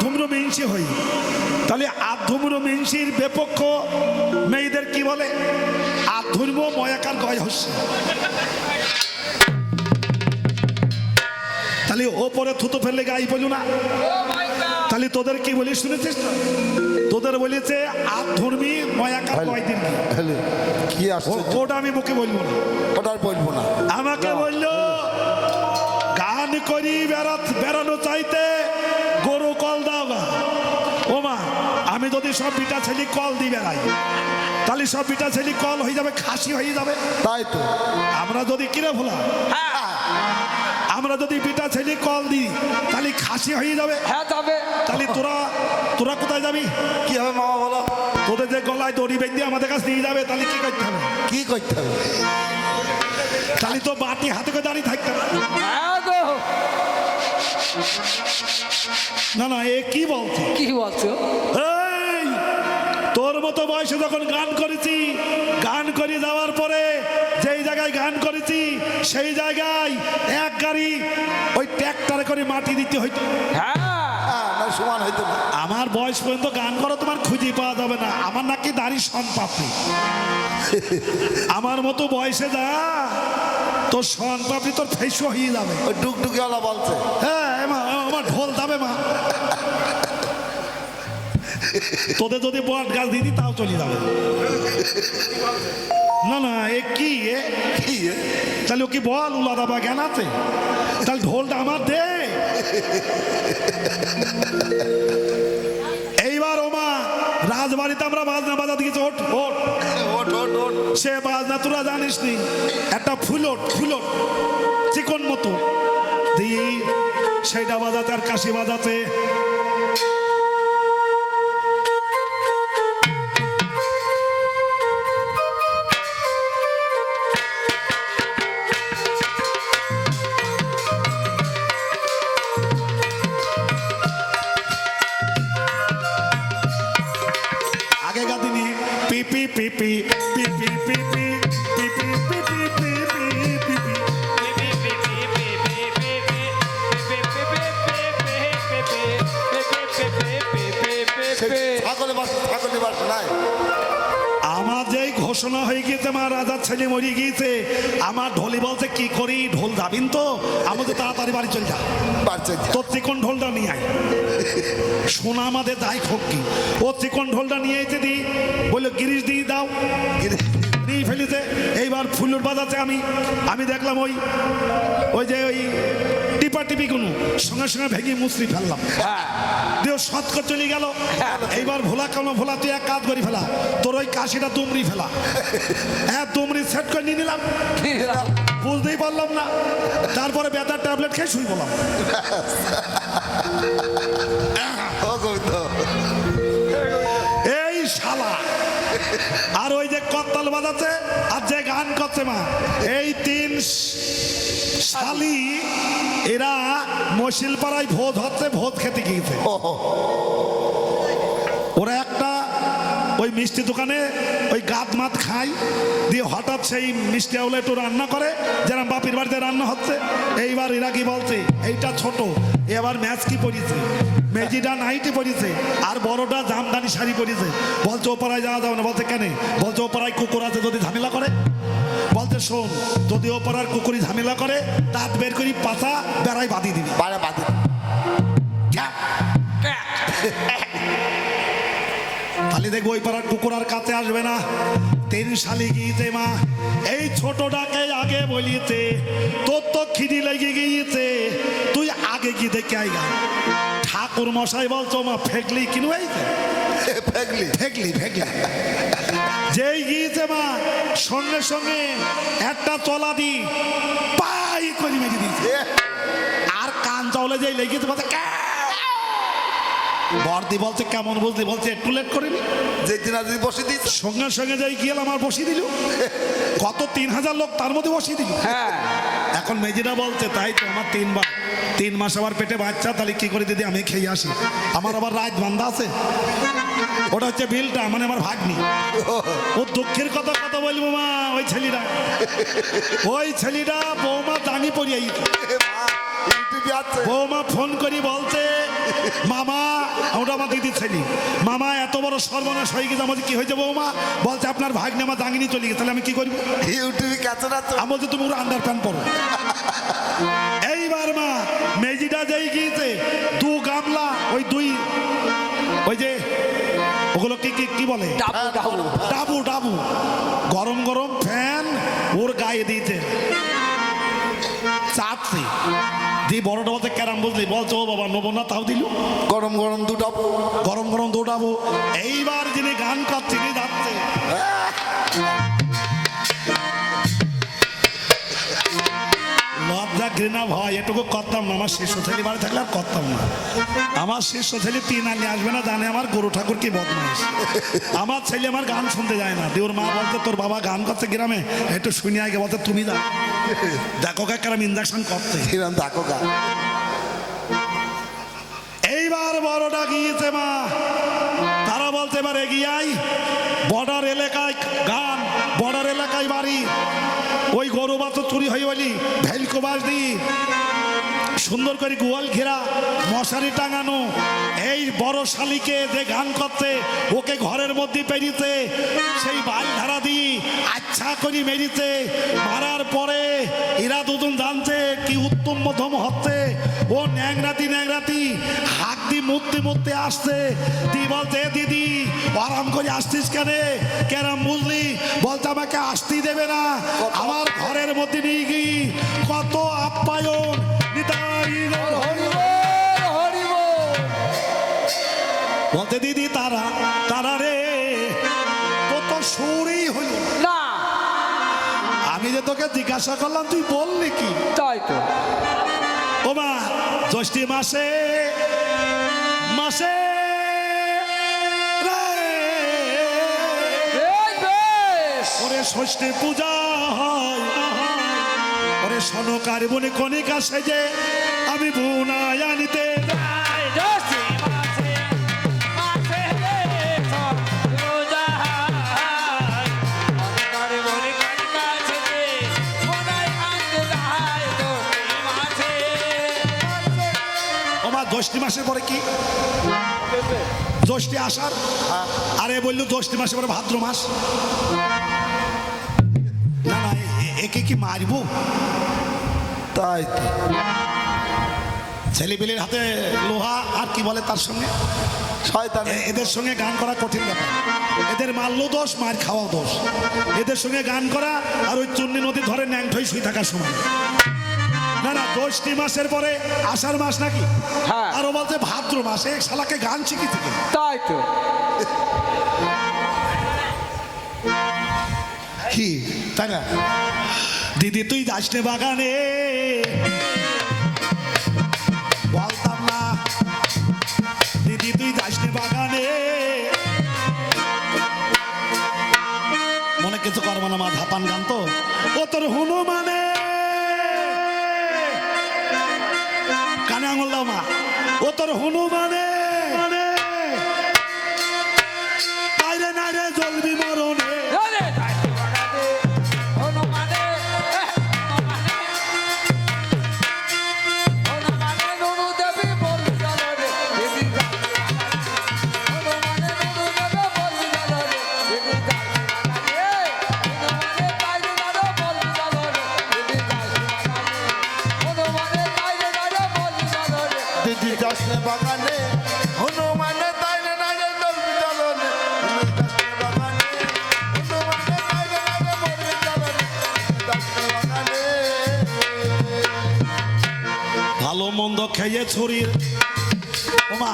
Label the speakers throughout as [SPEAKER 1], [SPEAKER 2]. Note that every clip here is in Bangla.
[SPEAKER 1] আধুম্র মেনসি হই। তাহলে আধুম্র মেনসির বেপক্ষ মেয়েদের কি বলে? আধুর্ম ময়াকার গয় হচ্ছে। তাহলে ওপরে থুতো ফেললে গাই বলু না। তাহলে তোদের কি বলি শুনেছিস তো? তোদের বলেছে আধর্মী ময়াকার গয় দিন।
[SPEAKER 2] হ্যালো কি আসছে?
[SPEAKER 1] ওটা আমি মুখে বলব না।
[SPEAKER 2] ওটার বলব না।
[SPEAKER 1] আমাকে বলল গান করি বেড়াত বেড়ানো চাইতে গরু কল দাও গা ও মা আমি যদি সব বিটা ছেলে কল দিই বেড়াই তাহলে সব বিটা ছেলে কল হয়ে যাবে খাসি হয়ে যাবে।
[SPEAKER 2] তাই তো।
[SPEAKER 1] আমরা যদি কিরে ভোলা? আমরা যদি বিটা ছেলে কল দিই তাহলে খাসি হয়ে যাবে।
[SPEAKER 3] হ্যাঁ যাবে
[SPEAKER 1] তাহলে তোরা তোরা কোথায় যাবি?
[SPEAKER 2] কি হবে মামা বলো?
[SPEAKER 1] তোদের যে গলায় দড়ি বেঁধে আমাদের কাছে নিয়ে যাবে তাহলে কি করতে হবে?
[SPEAKER 2] কি করতে হবে?
[SPEAKER 1] তাহলে তো বাটি হাতে করে দাঁড়িয়ে থাকতে হবে
[SPEAKER 3] হ্যাঁ
[SPEAKER 1] না না এ কি বলছো?
[SPEAKER 3] কি বলছো?
[SPEAKER 1] তোর মতো বয়সে যখন গান করেছি গান করে যাওয়ার পরে যেই জায়গায় গান করেছি সেই জায়গায় এক গাড়ি ওই ট্র্যাক্টরে করে মাটি দিতে হইতো।
[SPEAKER 3] হ্যাঁ।
[SPEAKER 2] হ্যাঁ সমান হইতো না।
[SPEAKER 1] আমার বয়স পর্যন্ত গান করো তোমার খুঁজে পাওয়া যাবে না। আমার নাকি দাড়ি সন পাপড়ি আমার মতো বয়সে যা তোর সন পাপড়ি তোর ফেসও হয়ে যাবে।
[SPEAKER 2] ওই ডুকডুকিওয়ালা বলছে।
[SPEAKER 1] হ্যাঁ মা আমার ঢোল দাবে মা। তোদের যদি বট গাছ দিদি তাও চলে যাবে। না না এ কি এ?
[SPEAKER 2] কি এ?
[SPEAKER 1] তাহলে ও কি বল উলা দাবা জ্ঞান আছে? তাহলে ঢোলটা আমার দে। এইবার ও মা রাজবাড়িতে আমরা বাজনা বাজাতে গেছি। ওঠ ওঠ। সে বাজনা তোরা জানিস নি একটা ফুলট ফুলট চিকন মতো। দিয়ে সেইটা বাজাতে আর কাশি বাজাতে। কি করি? ঢোল যাবিন তো। আমাদের তাড়াতাড়ি বাড়ি চল যা। তোর চিকন ঢোলটা নিয়ে আয়। সোনা আমাদের দায় খোক কি ও চিকন ঢোলটা নিয়ে এসে দি বলল গিরিশ দিয়ে দাও। নিয়ে ফেলিতে এইবার ফুলুর বাজাতে আমি আমি দেখলাম ওই ওই যে ওই টিপা টিপি কোনো সঙ্গে সঙ্গে ভেঙে মুসরি ফেললাম। দিয়ে সৎকর চলে গেল। এইবার ভোলা কেন ভোলা তুই এক কাজ করি ফেলা। তোর ওই কাশিটা দুমড়ি ফেলা। হ্যাঁ দুমড়ি সেট করে নিয়ে নিলাম। বুঝতেই পারলাম না। তারপরে ব্যথার ট্যাবলেট খেয়ে শুই বললাম এই শালা। আর ওই যে কত্তাল বাজাচ্ছে আর যে গান করছে মা এই তিন শালি এরা মশিলপাড়ায় ভোজ হচ্ছে ভোজ খেতে গিয়েছে। ওরা একটা ওই মিষ্টি দোকানে ওই গাদ মাত খাই দিয়ে হঠাৎ সেই মিষ্টি আউলে একটু রান্না করে যেরকম বাপির বাড়িতে রান্না হচ্ছে। এইবার এরা কি বলছে এইটা ছোট এবার ম্যাচ কি পড়িছে? মেজিটা নাইটি পড়িছে আর বড়টা জামদানি শাড়ি পড়িছে। বলছে ওপারায় যাওয়া যাবে না। বলছে কেন? বলছে ওপারায় কুকুর আছে যদি ঝামেলা করে। বলছে শোন যদি ওপারার কুকুরি ঝামেলা করে দাঁত বের করি পাতা বেড়াই বাঁধি দিবি।
[SPEAKER 2] বাড়া
[SPEAKER 1] তাহলে দেখব ওই পাড়ার কুকুর আর কাছে আসবে না। তিন শালি গিয়েছে মা এই ছোটটাকে আগে বলিয়েছে তোর তো খিদি লেগে গিয়েছে তুই আগে গিয়ে দেখে আইগা ঠাকুর মশাই বলছো মা ফেকলি কিনু
[SPEAKER 2] ফেকলি
[SPEAKER 1] ফেকলি ফেকলি যেই গিয়েছে মা সঙ্গে সঙ্গে একটা তলা দি পাই করে মেরে দিয়েছে। আর কান চাউলে যেই লেগেছে "ক্যাঁ!" বর্দি বলছে কেমন বুঝলি? বলছে একটু লেট করিনি
[SPEAKER 2] যে দিন আর যদি বসে দিস।
[SPEAKER 1] সঙ্গে সঙ্গে যাই গিয়ে আমার বসিয়ে দিল। কত তিন হাজার লোক তার মধ্যে বসিয়ে দিল।
[SPEAKER 3] হ্যাঁ।
[SPEAKER 1] এখন মেজিরা বলছে তাই তো আমার তিনবার। তিন মাস আবার পেটে বাচ্চা তাহলে কি করে দিদি আমি খেয়ে আসি? আমার আবার রাত বান্ধা আছে। ওটা হচ্ছে বিলটা মানে আমার ভাগ্নি। ও দুঃখের কথা কথা বলব মা ওই ছেলেরা ওই ছেলেটা বৌমা দানি পড়িয়ে বৌমা ফোন করি বলছে মামা ওটা আমার দিদির ছেলে। মামা এত বড় সর্বনাশ হয়ে গেছে আমাদের কি হয়েছে বৌমা? বলছে আপনার ভাগ্নে আমার দাঙ্গিনি চলে গেছে তাহলে আমি কি করব?
[SPEAKER 2] ইউটিউবে কাছে না তো?
[SPEAKER 1] আমি বলছি তুমি আন্ডার প্যান্ট পরো। এইবার মা মেজিটা যেই গিয়েছে দু গামলা ওই দুই ওই যে ওগুলো কি কি কি বলে?
[SPEAKER 3] ডাবু। ডাবু।
[SPEAKER 1] ডাবু ডাবু। গরম গরম ফ্যান ওর গায়ে দিয়েছে। চাপছে। দিয়ে বড়টা বলতে ক্যারাম বুঝলি। বলছো ও বাবা নেব না তাও দিল।
[SPEAKER 2] গরম গরম দুটো।
[SPEAKER 1] গরম গরম দুটাবো এইবার যিনি গান করছে তিনি যাচ্ছে। ঘৃণা ভয় এটুকু করতাম না। আমার শিষ্য ছেলে বাড়ি থাকলে আর করতাম না। আমার শিষ্য ছেলে তিন আনি আসবে না জানে আমার গরু ঠাকুর কি বদমাইশ। আমার ছেলে আমার গান শুনতে যায় না। দিয়ে ওর মা বলতে তোর বাবা গান করতে গ্রামে একটু শুনে আগে বলতে তুমি যা। দেখো কাকারাম ইঞ্জেকশন করতে
[SPEAKER 2] দেখো গা।
[SPEAKER 1] এইবার বড়টা গিয়েছে মা। তারা বলতে এবার এগিয়ে আই বর্ডার এলাকায় গান বর্ডার এলাকায় বাড়ি। ওই গরু বাছর চুরি হয়ে বলি ভেলকো বাস দি সুন্দর করে গোয়াল ঘেরা, মশারি টাঙানো, এই বড় শালিকে যে গান করতে, ওকে ঘরের মধ্যে পেরিতে, সেই বাল ধারা দি আচ্ছা করে মেরিতে, মারার পরে এরা দুজন জানছে কি উত্তম মধ্যম হচ্ছে ও ন্যাংরাতি ন্যাংরাতি হাত দি মুততে মুততে আসছে দি বলতে দিদি, আরাম করে আসতিস কেন? কেরাম বুঝলি? বলতে আমাকে আসতেই দেবে না। আমার ঘরের মধ্যে নিয়ে গিয়ে কত আপ্যায়ন দিদি তারা তারা রে কত সুরই হইল
[SPEAKER 3] না।
[SPEAKER 1] আমি যে তোকে জিজ্ঞাসা করলাম তুই বললি কি?
[SPEAKER 3] তাই তো।
[SPEAKER 1] ও মা জ্যৈষ্ঠী মাসে মাসে ওরে ষষ্ঠী পূজা হয় ওরে সনকার বনে কণিকা সেজে আমি বুনায় আনিতে। জ্যৈষ্ঠী মাসের পরে কি? জ্যৈষ্ঠী আষাঢ়? আরে বলল জ্যৈষ্ঠী মাসে পরে ভাদ্র মাস। না না একে কি মারবো?
[SPEAKER 2] তাই
[SPEAKER 1] ছেলেপিলের হাতে লোহা আর কি বলে তার সঙ্গে?
[SPEAKER 2] শয়তান
[SPEAKER 1] এদের সঙ্গে গান করা কঠিন ব্যাপার। এদের মারলো দোষ মার খাওয়াও দোষ। এদের সঙ্গে গান করা আর ওই চুন্নি নদী ধরে ন্যাংঠই শুই থাকার সময়। না না জ্যৈষ্ঠী মাসের পরে আষাঢ় মাস নাকি?
[SPEAKER 3] হ্যাঁ।
[SPEAKER 1] আরও বলতে ভাদ্র মাসে এক শালাকে গান শিখি থেকে
[SPEAKER 3] তাই তো।
[SPEAKER 1] কি? তাই না? দিদি তুই যাস বাগানে। বলতাম না। দিদি তুই যাস বাগানে। মনে কিছু করব না মা ধাপান গান তো। আঙুল মা। ও তোর হনুমানে ছড়িয়ে ওমা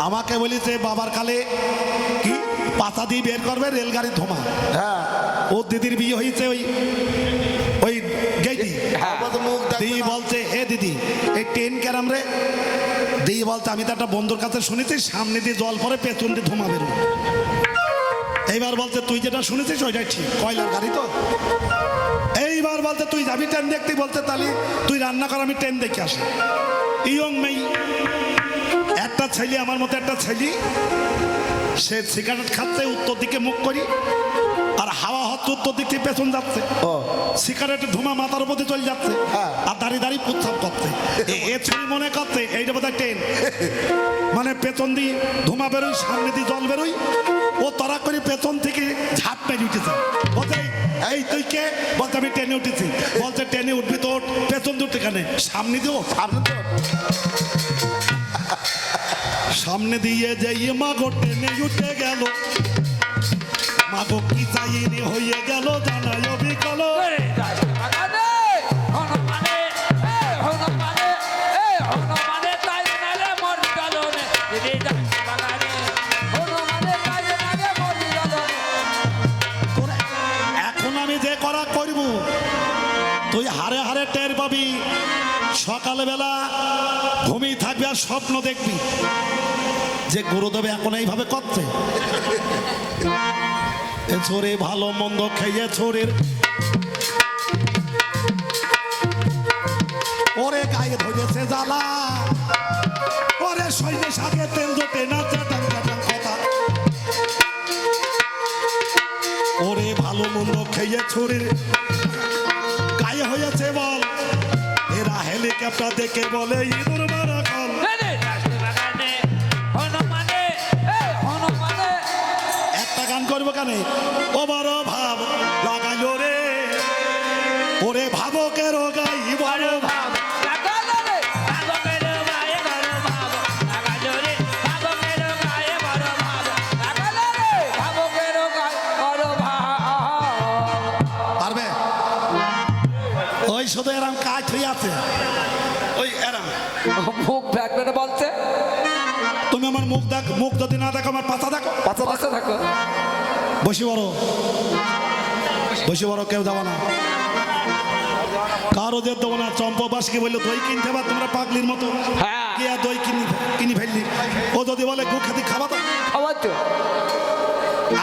[SPEAKER 1] আমাকে বলিতে বাবার কালে কি? পাতা দিয়ে বের করবে রেলগাড়ির ধোমা
[SPEAKER 2] হ্যাঁ।
[SPEAKER 1] ও দিদির বিয়ে হয়েছে ওই ওই গেইটি। দিদি বলছে হে দিদি এই ট্রেন ক্যারাম রে? দিদি বলতে আমি তো একটা বন্ধুর কাছে শুনেছি সামনে দিয়ে জল পরে পেছন দিয়ে ধোমা বেরো এইবার বলতে তুই যেটা শুনেছিস ওইটাই ঠিক। কয়লার গাড়ি তো? এইবার বলতে তুই যাবি ট্রেন দেখতে? বলতে তাহলে তুই রান্না কর আমি ট্রেন দেখে আসি। ইয়ং মেই একটা ছেলে আমার মতো একটা ছেলে সে সিগারেট খাচ্ছে উত্তর দিকে মুখ করি আর হাওয়া হচ্ছে উত্তর দিক থেকে পেছন যাচ্ছে।
[SPEAKER 2] ও।
[SPEAKER 1] সিগারেটের ধুমা মাথার উপর চলে যাচ্ছে
[SPEAKER 2] হ্যাঁ।
[SPEAKER 1] আর দাঁড়িয়ে দাঁড়িয়ে প্রস্তাব করছে। এ- ছবি মনে করছে এইটা বোধহয় ট্রেন। মানে পেছন দিয়ে ধুমা বেরোই সামনে দিয়ে জল বেরোই ও তরা করে পেছন থেকে ঝাঁপ মেরে উঠেছে। বলছে এই তুই কে? বলছে আমি ট্রেনে উঠেছি। বলছে ট্রেনে উঠবি তো ওঠ, কেন সামনে দেবো
[SPEAKER 2] সামনে দেবো
[SPEAKER 1] সামনে দিয়ে যাইয়ে মাগো, টেনে উঠে গেল। মাগো, কি চাইনি হয়ে গেল জানাই অবিকল। স্বপ্ন দেখবি। যে গুরুদেব এখন এইভাবে করছে ছোরে ভালো মন্দ খেয়ে ছোরের ওরে গায়ে ধরেছে জ্বালা। ওরে সৈন্য সাথে তেল জোটে না ওরে ভালো মন্দ খেয়ে ছড়ে গায়ে হয়েছে বল। এরা হেলিকপ্টার দেখে বলে, ইঁদুর আমার মুখ দেখ মুখ যদি না দেখো আমার পাতা দেখো।
[SPEAKER 2] পাতা
[SPEAKER 3] পাশে থাকো।
[SPEAKER 1] বসে বড় বসে বড় কেউ যাব না। কারও যে দেবো না চম্পবাসকে বলল দই কিনতে পার তোমরা পাগলির মতো।
[SPEAKER 3] হ্যাঁ।
[SPEAKER 1] দই কিনি কিনি ফেললি? ও যদি বলে গু খাতি খাবা তো?
[SPEAKER 3] আবার তো।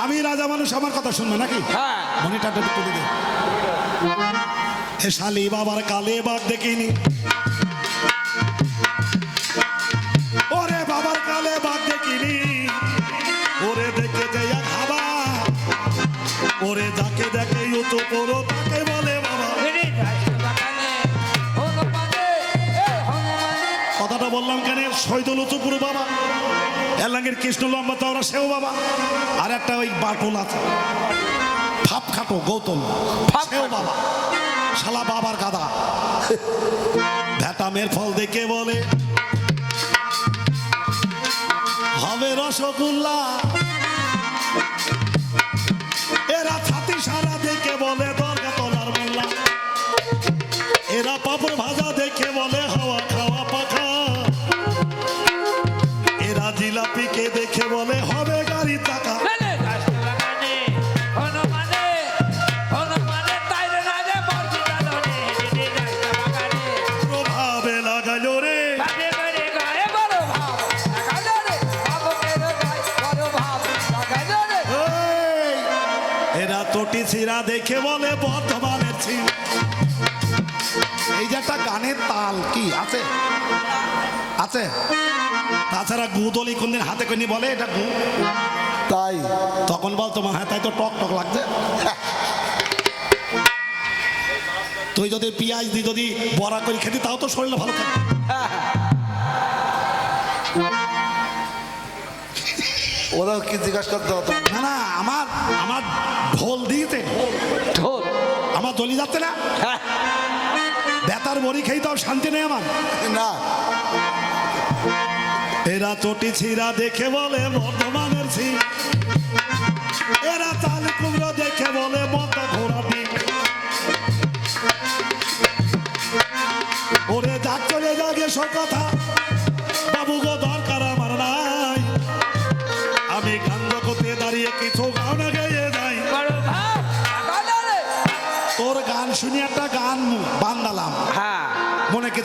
[SPEAKER 1] আমি রাজা মানুষ আমার কথা শুনবে নাকি?
[SPEAKER 3] হ্যাঁ।
[SPEAKER 1] মনিটারটা তুলে দে। এ শালি বাবার কালে বাঘ দেখিনি। এলাঙ্গের কৃষ্ণ লম্বা চওড়া সেও বাবা। আর একটা ওই বাটুল আছে। ফাপ খাটো গৌতম। সেও বাবা। শালা বাবার গাদা। ভ্যাটামের ফল দেখে বলে হবে রসগোল্লা। এরা ছাতি সারা দেখে বলে দরগা তলার মোল্লা। এরা ছিড়া দেখে বলে বর্ধমানের ছিল। এই যে একটা গানের তাল কি আছে? আছে? তাছাড়া গুদলি কোনদিন হাতে কোনদিন বলে এটা গু?
[SPEAKER 2] তাই?
[SPEAKER 1] তখন বলতো মা হ্যাঁ তাই তো টক টক লাগছে। তুই যদি পিঁয়াজ দি যদি বড়া করে খেতি তাও তো শরীরে ভালো থাকে।
[SPEAKER 2] ওরাও কি জিজ্ঞাসা করতে হতো
[SPEAKER 1] না না আমার আমার ঢোল দিয়েছে। ঢোল? আমার দলি যাচ্ছে না?
[SPEAKER 3] হ্যাঁ।
[SPEAKER 1] বেতার মরি খেয়ে তাও শান্তি নেই আমার।
[SPEAKER 2] না।
[SPEAKER 1] এরা চটি ছিঁড়া দেখে বলে বর্ধমানের ছি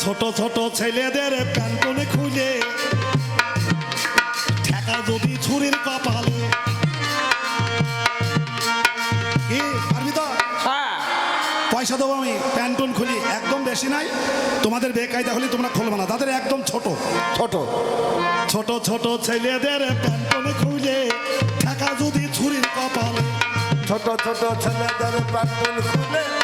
[SPEAKER 1] ছোট ছোট ছেলেদের প্যান্টনে খুলে। ঠেকা যদি ছুরির কপালে।
[SPEAKER 3] হ্যাঁ।
[SPEAKER 1] পয়সা দেবো আমি প্যান্টন খুলি। একদম বেশি নাই। তোমাদের বেকায়দা হলে তোমরা খুলবে না। তাদের একদম ছোট।
[SPEAKER 2] ছোট।
[SPEAKER 1] ছোট ছোট ছেলেদের প্যান্টনে খুলে। ঠেকা যদি ছুরির কপালে।
[SPEAKER 2] ছোট ছোট ছেলেদের প্যান্টন খুলে।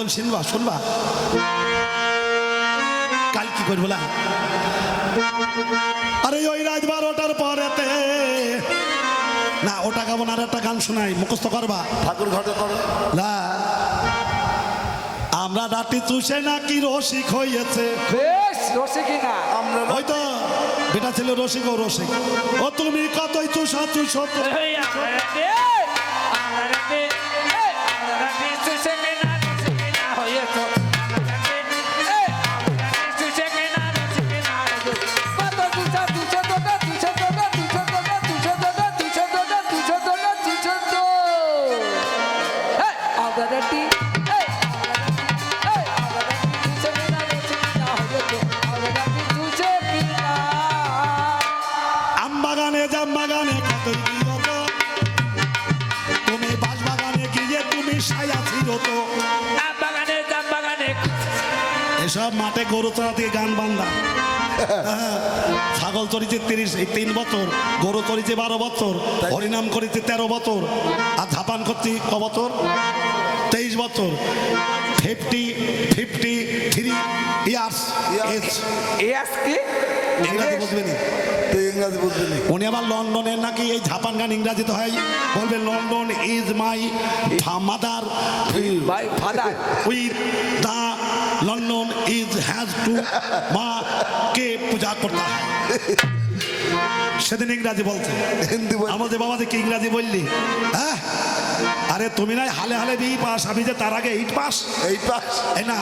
[SPEAKER 1] আর শুনবা শুনবা? কাল কি করব না আরে ওই রাত বারোটার পরেতে। না ওটা গাবো না আর একটা গান শোনাই মুখস্থ করবা?
[SPEAKER 2] ঠাকুর ঘটে করে।
[SPEAKER 1] না। আমরা রাতে চুষে নাকি রসিক হয়েছে
[SPEAKER 3] বেশ
[SPEAKER 2] আমরা
[SPEAKER 1] ওই তো বেটা ছিল রসিক ও রসিক। ও তুমি কতই চুষা চুষো
[SPEAKER 3] আমরা
[SPEAKER 1] এসব মাঠে গরু চড়াতে গান বান্দা। হ্যাঁ, ছাগল চড়িছে তিরিশ এই তিন বছর গরু চড়িছে বারো বছর হরিনাম করেছে তেরো বছর আর ঝাপান করছি ক বছর? তেইশ বছর। Fifty fifty three years. Age
[SPEAKER 3] এ আজকে
[SPEAKER 1] ইংরাজি বুঝবে নি
[SPEAKER 2] তুই ইংরাজি বুঝবি না।
[SPEAKER 1] উনি আবার লন্ডনের নাকি এই ঝাপান গান ইংরাজিতে হয়। বলবে লন্ডন ইজ মাই মাদার
[SPEAKER 3] ভাই father
[SPEAKER 1] with the London is has to কে পূজা করতে। হয় সেদিন ইংরাজি বলছে। আমাদের বাবা কি ইংরাজি বললি? হ্যাঁ? আরে তুমি নাই হালে হালে বি পাস আমি যে তার আগে এইট পাস
[SPEAKER 2] এই পাস
[SPEAKER 1] এই না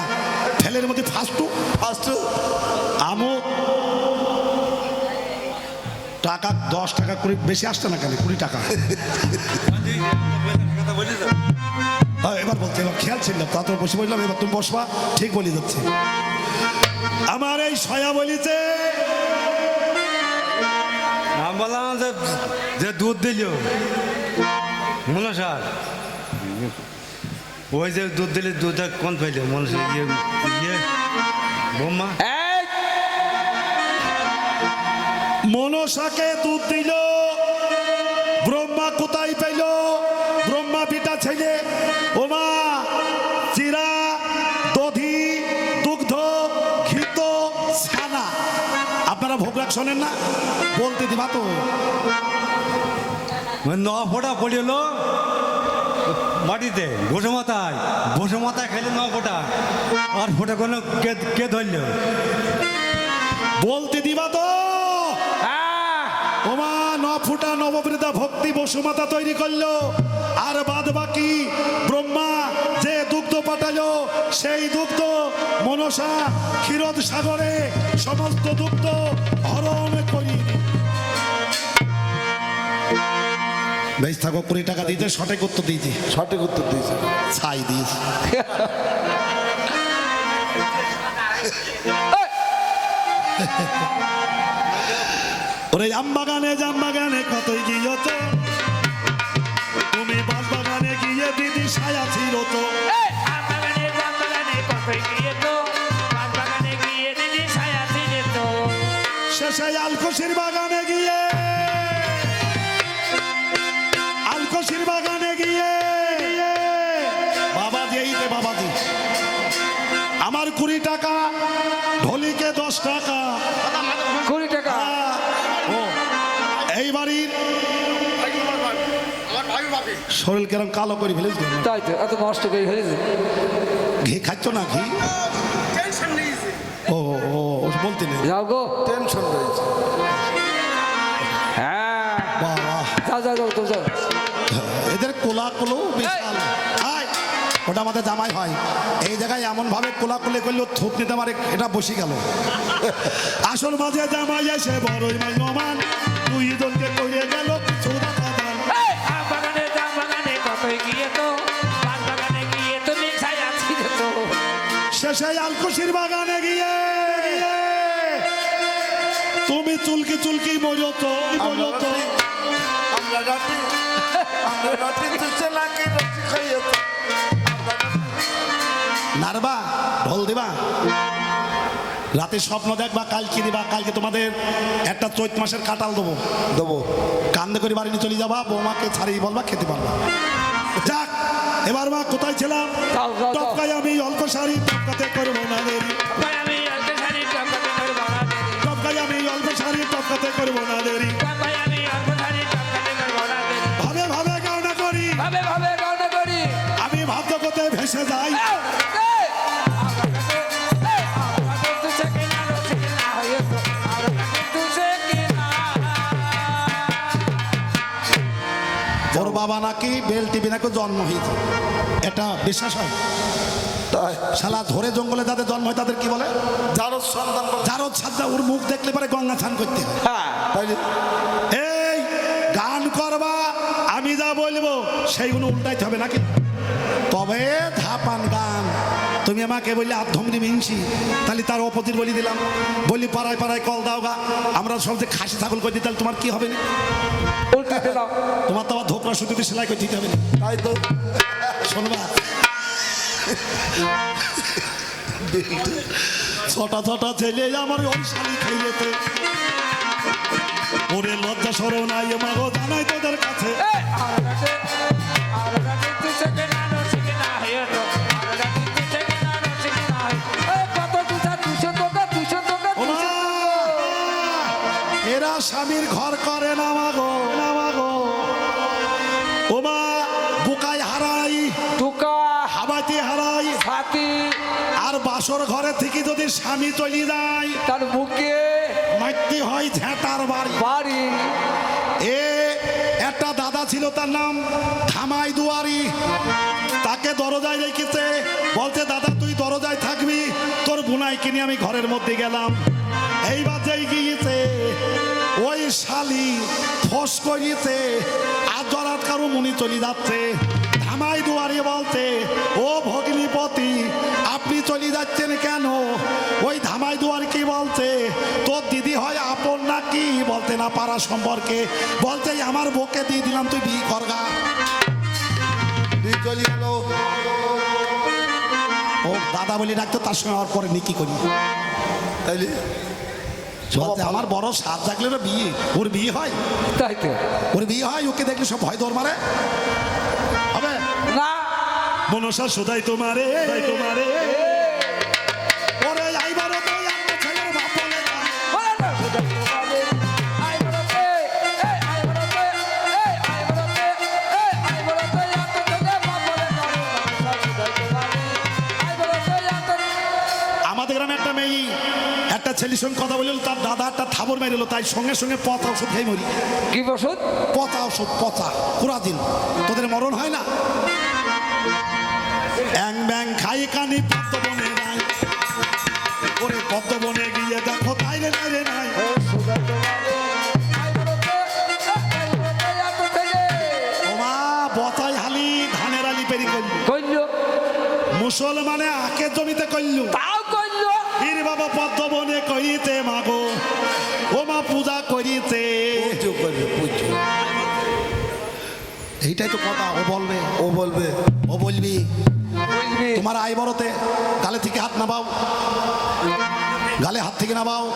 [SPEAKER 1] ফেলের মধ্যে ফার্স্ট টু
[SPEAKER 2] ফার্স্ট
[SPEAKER 1] আমও টাকা দশ টাকা করে বেশি আসছে না কেন? কুড়ি টাকা। এবার বলতে এবার খেয়াল ছিল তারপর বসে বললাম এবার তুমি বসবা ঠিক বলি যাচ্ছে। আমার এই সয়া বলিতে
[SPEAKER 4] আমি বললাম যে যে দুধ দিল। মনে স্যার ওই যে দুধ দিলে দুধ কোন পাইলে মনে ইয়ে ইয়ে বোম্মা
[SPEAKER 3] এই!
[SPEAKER 1] মনসাকে দুধ দিল ব্রহ্মা কোথায় পেল শোনেন না? বলতে দিবা তো।
[SPEAKER 4] ওই ন ফোটা পড়িল মাটিতে। বসে মাথায়। বসে মাথায় খেলে ন ফোটা। আর ফোটা কোনো কে কে ধরল?
[SPEAKER 1] বলতে দিবা তো। ওমা ন ফুটা নববৃতা ভক্তি বসুমাতা তৈরি করল। আর বাদ বাকি ব্রহ্মা যে দুগ্ধ পাঠালো সেই দুগ্ধ মনসা ক্ষীরদ সাগরে সমস্ত দুগ্ধ হরণ করি বেশ থাকো কুড়ি টাকা দিতে সঠিক উত্তর দিয়েছি
[SPEAKER 2] সঠিক উত্তর দিয়েছে
[SPEAKER 1] ছাই দিয়েছি ওরে আম বাগানে জাম বাগানে কতই শেষে আলকুশির বাগানে গিয়ে। আলকুশির বাগানে গিয়ে। বাবাজি এই যে বাবাজি আমার কুড়ি টাকা ঢলিকে দশ টাকা।
[SPEAKER 3] কুড়ি টাকা?
[SPEAKER 1] ও এই বাড়ির শরীর কেরম কালো করে ফেলেছ।
[SPEAKER 3] তাই তো এত নষ্ট করে ফেলেছে।
[SPEAKER 1] ঘি খাচ্ছ না ঘি? ও বলতে নেই।
[SPEAKER 3] যাও গো।
[SPEAKER 2] টেনশন রয়েছে।
[SPEAKER 3] হ্যাঁ। যাও যাও যাও তো যাও।
[SPEAKER 1] এদের কোলা কোলো বিশাল ওটা আমাদের জামাই হয়। এই জায়গায় এমন ভাবে কোলা কোলে করলে থুপ নিতে পারে এটা বসে গেল। আসল মাঝে জামাই এসে বড়ই মাইনমান দুই জনকে কইরে গেল কিছু দাদা দান।
[SPEAKER 3] এই,
[SPEAKER 1] চুলকি চুলকি মরো তো মরো তো
[SPEAKER 2] আমরা রাতে আমরা রাতে তুসে লাগে রসি খাইয়েছে
[SPEAKER 1] নারবা ঢোল দিবা। রাতে স্বপ্ন দেখবা কালকে দিবা কালকে তোমাদের একটা চৈত মাসের কাটাল দেবো।
[SPEAKER 2] দেবো।
[SPEAKER 1] কান্দে করে বাড়ি চলে যাবা বৌমাকে ছাড়িয়ে বলবা খেতে পারবা। যাক এবার মা কোথায় ছিলাম? আমি অল্প শাড়ি টপকাতে করব না
[SPEAKER 3] শাড়ি টপকাতে করব না দেরি।
[SPEAKER 1] ভাবে ভাবে গাওনা করি।
[SPEAKER 3] ভাবে ভাবে গাওনা করি
[SPEAKER 1] আমি ভাবতে কোতে ভেসে যাই।
[SPEAKER 3] এই, এই, আমরা কাছে, এই, আমরা কিন্তু সেকে না রসিক না তো, আমরা কিন্তু সেকে না।
[SPEAKER 1] ওর বাবা নাকি বেল টিভি নাকি জন্ম হয়েছে। এটা বিশ্বাস হয়?
[SPEAKER 2] তাই।
[SPEAKER 1] শালা ধরে জঙ্গলে যাদের জন্ম হয় তাদের কি বলে?
[SPEAKER 2] সন্তান বলে।
[SPEAKER 1] জারদ সাদ্দা ওর মুখ দেখলে পরে গঙ্গা স্নান করতে হয়। এই গান করবা আমি যা বলব সেইগুলো উল্টাইতে হবে নাকি? তবে ধাপান গান। তুমি আমাকে বললে আধমরি মিনছি তাহলে তার অপোজিট বলি দিলাম। বলি পাড়ায় পাড়ায় কল দাও গা। আমরা সব যে খাসি ছাগল করে দিই তাহলে তোমার কি হবে না? তোমার তো আবার ধোকরা সুতিতে সেলাই করে দিতে হবে
[SPEAKER 2] তাই তো।
[SPEAKER 1] শোনবা ছটা ছটা ছেলে আমার ওই শালি খাইলেতে ওরে লজ্জা সরো নাই মাগো জানাই তোদের কাছে।
[SPEAKER 3] কাছে, আমরা কিন্তু সেকে
[SPEAKER 1] স্বামী চলে যায়
[SPEAKER 3] তার বুকে
[SPEAKER 1] মাইতে হয় ঝেঁটার বাড়ি।
[SPEAKER 3] বাড়ি।
[SPEAKER 1] এ একটা দাদা ছিল তার নাম থামাই দুয়ারি। তাকে দরজায় রেখেছে। বলতে দাদা তুই দরজায় থাকবি। তোর বুনাই কিনে আমি ঘরের মধ্যে গেলাম। এইবার যেই গিয়েছে ওই শালি ফস করিয়েছে। আর জরাত কারও মুনি চলে যাচ্ছে। ধামাই দুয়ারি বলতে ও ভগ্নিপতি আপনি চলে যাচ্ছেন কেন? ওই ধামাই দুয়ার কি বলছে তোর দিদি হয় আপন না কি? বলতে না পারা সম্পর্কে। বলতে আমার বউকে দিয়ে দিলাম তুই বিয়ে করগা
[SPEAKER 2] চলে গেল।
[SPEAKER 1] ও দাদা বলি ডাকতো তার সঙ্গে আমার পরে নিকি করি।
[SPEAKER 2] তাইলে?
[SPEAKER 1] বলতে আমার বড় সাত থাকলে বিয়ে ওর বিয়ে হয়।
[SPEAKER 3] তাই তো।
[SPEAKER 1] ওর বিয়ে হয় ওকে দেখলে সব ভয় দৌড় মারে। মনসা সোদাই তোমারে। তোমারে। ছেলের সঙ্গে কথা বলল তার দাদা একটা থাবর মেরিল তাই সঙ্গে সঙ্গে পচা ওষুধ খাই মরি।
[SPEAKER 3] কি ওষুধ
[SPEAKER 1] পচা ওষুধ পচা পুরা দিন তোদের মরণ হয় না? ব্যাং ব্যাং খাই কানি পদ্ম বনে নাই ওরে পদ্ম বনে গিয়ে দেখো তাইরে তাইরে নাই। ওমা বচাই হালি ধানের আলি পেরি করলু।
[SPEAKER 3] কইলো,
[SPEAKER 1] মুসলমানে আখের জমিতে করলু।
[SPEAKER 3] তাও কইলো।
[SPEAKER 1] পীর বাবা পদ্ম বনে করিতে মাগো। ও মা পূজা করিতে এইটাই তো কথা ও বলবে।
[SPEAKER 2] ও বলবে।
[SPEAKER 1] ও বলবি? তোমার আয় বড়তে গালে থেকে হাত নামাও। গালে হাত থেকে নামাও।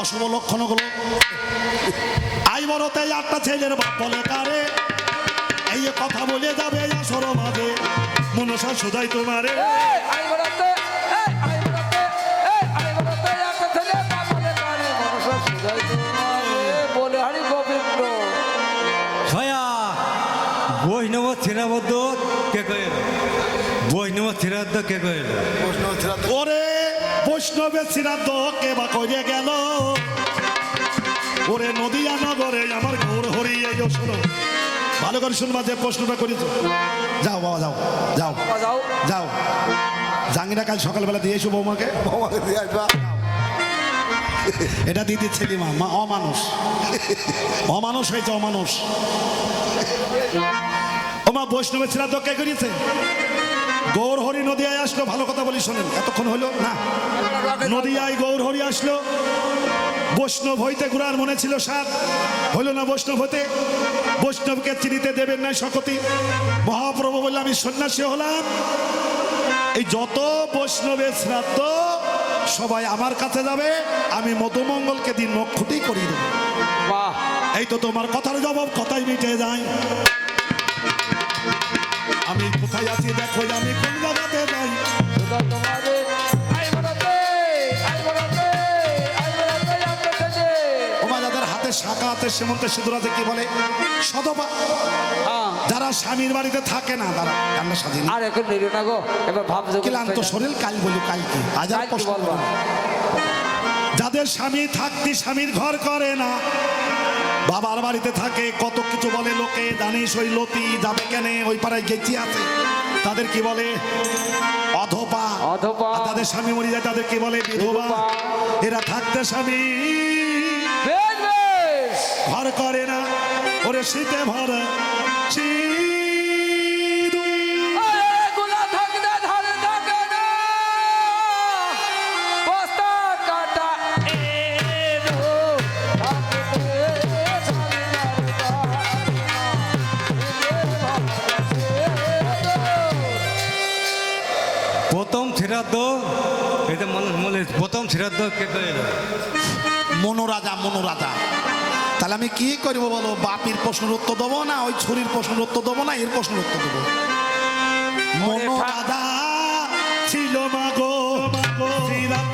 [SPEAKER 1] অশুভ লক্ষণগুলো। আই বড়তে আটটা ছেলের বাপ বলে কারে। এই কথা বলে যাবে আসর মাঝে। মনসা সুদাই তোমারে।
[SPEAKER 3] আয় বড়তে,
[SPEAKER 4] কে
[SPEAKER 1] বা করে গেল? ওরে নদিয়া নগরে আমার ঘোর হরিয়ে শোনো। ভালো করে শুনবা যে প্রশ্নটা করেছ। যাও বাবা যাও যাও।
[SPEAKER 3] যাও।
[SPEAKER 1] যাও। জাঙ্গিরা কাল সকালবেলা দিয়ে এসো বৌমাকে।
[SPEAKER 2] বৌমাকে দিয়ে আসবা।
[SPEAKER 1] এটা দিদি ছেলে মা মা অমানুষ। অমানুষ হয়েছে অমানুষ। ওমা বৈষ্ণবের ছেলে তো কে করিয়েছে গৌরহরি নদিয়ায় আসলো ভালো কথা বলি শোনেন। এতক্ষণ হলো না। নদিয়ায় গৌর হরি আসলো। বৈষ্ণব হইতে ঘুরার মনে ছিল সাত হইল না বৈষ্ণব হতে বৈষ্ণবকে চিনিতে দেবেন না শকতি। মহাপ্রভু বললে আমি সন্ন্যাসী হলাম। এই যত বৈষ্ণবের শ্রাদ্ধ সবাই আমার কাছে যাবে। আমি মধুমঙ্গলকে দিন নক্ষটি করিয়ে দেবো।
[SPEAKER 3] বাহ।
[SPEAKER 1] এই তো তোমার কথার জবাব কথাই মিটে যায়। আমি কোথায় আছি? দেখো আমি কোন জায়গাতে যাই।
[SPEAKER 3] তোমাদের
[SPEAKER 1] যাদের হাতে শাখা হাতে সীমন্তে সিঁদুর আছে কি বলে? সদবা।
[SPEAKER 3] হ্যাঁ।
[SPEAKER 1] যারা স্বামীর বাড়িতে থাকে না তারা কান্না স্বাধীন।
[SPEAKER 3] আর এখন নিল না গো এবার ভাবছ
[SPEAKER 1] ক্লান্ত শরীর কাল বলি কাল কি? আজ আর যাদের স্বামী থাকতে স্বামীর ঘর করে না বাবার বাড়িতে থাকে কত কিছু বলে লোকে জানিস ওই লতি যাবে কেন ওই পাড়ায় গেছি আছে। তাদের কি বলে? অধপা।
[SPEAKER 3] অধপা।
[SPEAKER 1] তাদের স্বামী মরে যায় তাদের কি বলে? বিধবা। এরা থাকতে স্বামী। ঘর করে না ওরে শীতে ভরা।
[SPEAKER 4] প্রথম শ্রাদ্ধ এটা মনে মনে প্রথম শ্রাদ্ধ কে
[SPEAKER 1] মনোরাজা মনোরাজা। তাহলে আমি কি করব বলো? বাপির প্রশ্নের উত্তর দেবো না ওই ছুরির প্রশ্নের উত্তর দেবো না এর প্রশ্নের উত্তর দেবো? দাদা ছিল মাগো মাগো শ্রীরাম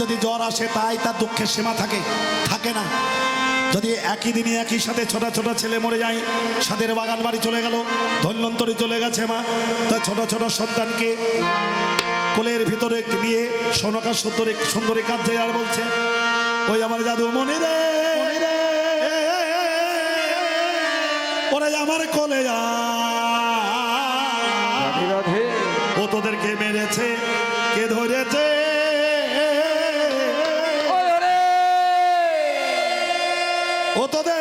[SPEAKER 1] যদি জ্বর আসে তাই তার দুঃখের সীমা থাকে থাকে না। যদি একই দিনে একই সাথে ছোট ছোট ছেলে মরে যায় সাদের বাগান বাড়ি চলে গেল ধন্যন্তরী চলে গেছে মা। তা ছোট ছোট সন্তানকে কোলের ভিতরে নিয়ে সোনকা সুন্দরী সুন্দরী কাঁদছে আর বলছে ওই আমার জাদু মনে রে ওরে আমার কোলে যা। ও তোদেরকে মেরেছে কে ধরেছে? 音で